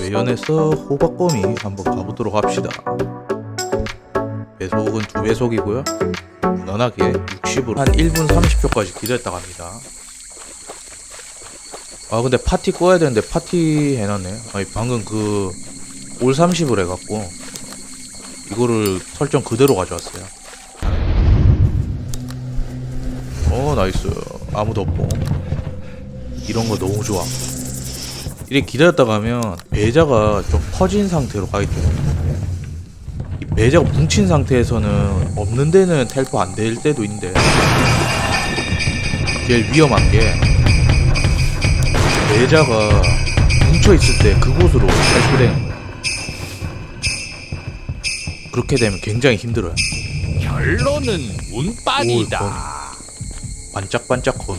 외연에서 호박거미 한번 가보도록 합시다. 배속은 두 배속이고요. 무난하게 60으로 한 1분 30초까지 기다렸다 갑니다. 아 근데 파티 꺼야 되는데 파티 해놨네. 아니 방금 그 올 30을 해갖고 이거를 설정 그대로 가져왔어요. 어 나이스 아무도 없고 이런 거 너무 좋아. 이렇게 기다렸다 가면 배자가 좀 퍼진 상태로 가기 때문에 이 배자가 뭉친 상태에서는 없는 데는 텔포 안 될 때도 있는데 제일 위험한 게 배자가 뭉쳐 있을 때 그곳으로 텔포되는 거예요. 그렇게 되면 굉장히 힘들어요. 결론은 운빨이다. 반짝반짝 검.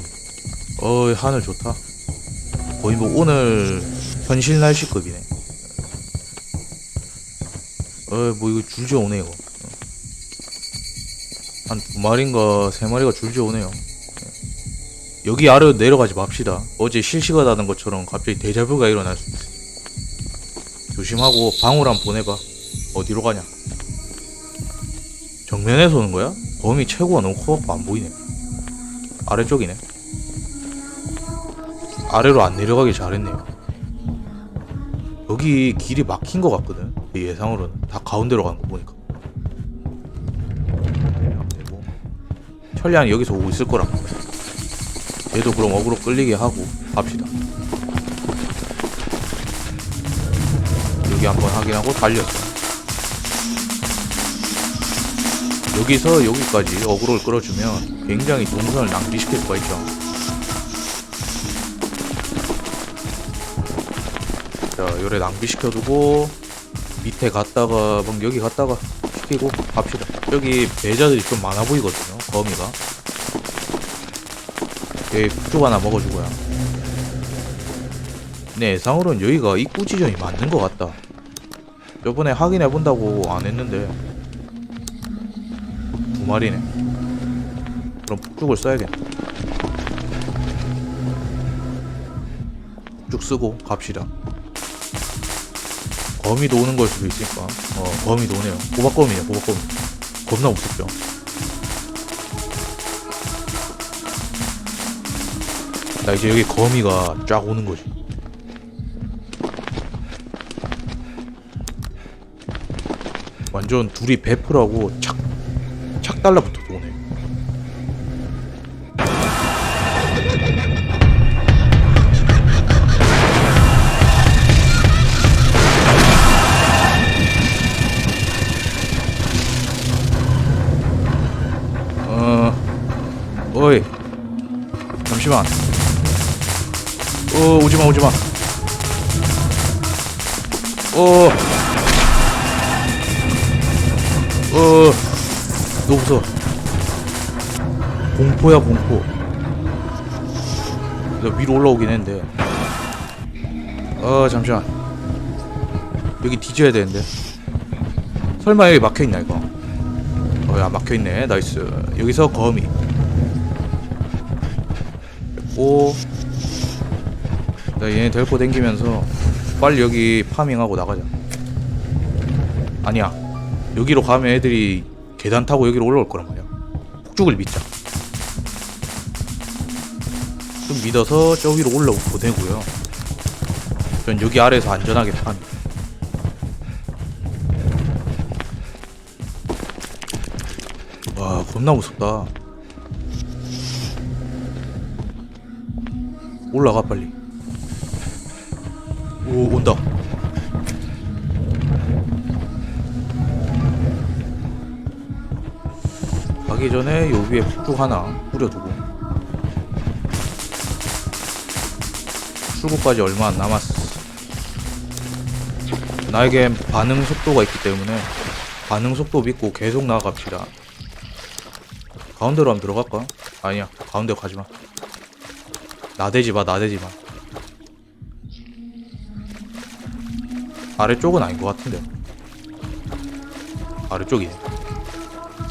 어 하늘 좋다. 거의 뭐 오늘 현실 날씨급이네. 어뭐 이거 줄지어 오네 이거. 한 두 마리인가 세 마리가 줄지어 오네요. 여기 아래로 내려가지 맙시다. 어제 실시간 하는 것처럼 갑자기 데자뷰가 일어날 수 있어. 조심하고 방울 한번 보내봐. 어디로 가냐? 정면에서 오는 거야? 범위 최고가 너무 커갖고 안 보이네. 아래쪽이네. 아래로 안 내려가길 잘했네요. 여기 길이 막힌 것 같거든. 내 예상으로는 다 가운데로 가는 거 보니까. 되고. 천리안이 여기서 오고 있을 거라. 얘도 그럼 어그로 끌리게 하고 갑시다. 여기 한번 확인하고 달렸어. 여기서 여기까지 어그로를 끌어주면 굉장히 동선을 낭비시킬 수가 있죠. 자, 요래 낭비시켜두고 밑에 갔다가 막 여기 갔다가 시키고 갑시다. 여기 배자들이 좀 많아 보이거든요. 거미가. 여기 쭉 하나 먹어주고요. 내 예상으로는 여기가 입구 지점이 맞는 것 같다. 저번에 확인해 본다고 안 했는데 두 마리네. 그럼 폭죽을 써야겠네. 폭죽 쓰고 갑시다. 거미도 오는 걸 수도 있으니까. 어, 거미도 오네요. 호박거미네, 호박거미. 겁나 무섭죠. 나 이제 여기 거미가 쫙 오는 거지. 완전 둘이 베프라고 착, 착 달라붙어 잠시만. 어, 오지마, 오지마. 어, 어, 너무 무서워. 공포야, 공포. 나 위로 올라오긴 했는데. 어, 잠시만. 여기 뒤져야 되는데. 설마 여기 막혀있나, 이거? 어, 야, 막혀있네. 나이스. 여기서 거미. 오. 나 얘네 데리고 댕기면서 빨리 여기 파밍하고 나가자. 아니야. 여기로 가면 애들이 계단 타고 여기로 올라올 거란 말이야. 폭죽을 믿자. 좀 믿어서 저 위로 올라오고 보내고요. 전 여기 아래에서 안전하게 파밍. 와, 겁나 무섭다. 올라가 빨리. 오, 온다. 가기 전에 요 위에 폭죽 하나 뿌려두고 출구까지 얼마 안 남았어 나에겐 반응 속도가 있기 때문에 반응 속도 믿고 계속 나아갑시다 가운데로 한번 들어갈까? 아니야 가운데로 가지마 나대지 마 나대지 마. 아래쪽은 아닌 것 같은데. 아래쪽이네.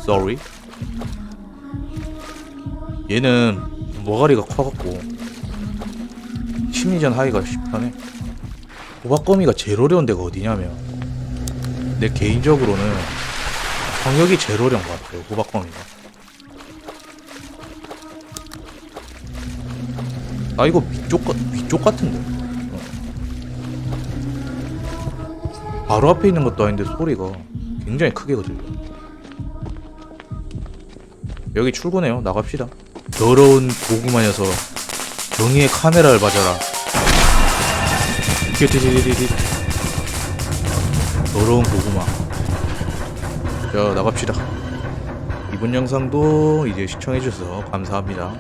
Sorry. 얘는 머가리가 커갖고 심리전 하기가 쉽하네. 호박거미가 제일 어려운 데가 어디냐면 내 개인적으로는 성역이 제일 어려운 것 같아요 호박거미가 아 이거 위쪽, 같- 위쪽 같은데? 어. 바로 앞에 있는 것도 아닌데 소리가 굉장히 크게 거들려. 여기 출구네요. 나갑시다. 더러운 고구마 녀석 정의의 카메라를 맞아라. 더러운 고구마. 자 나갑시다. 이번 영상도 이제 시청해주셔서 감사합니다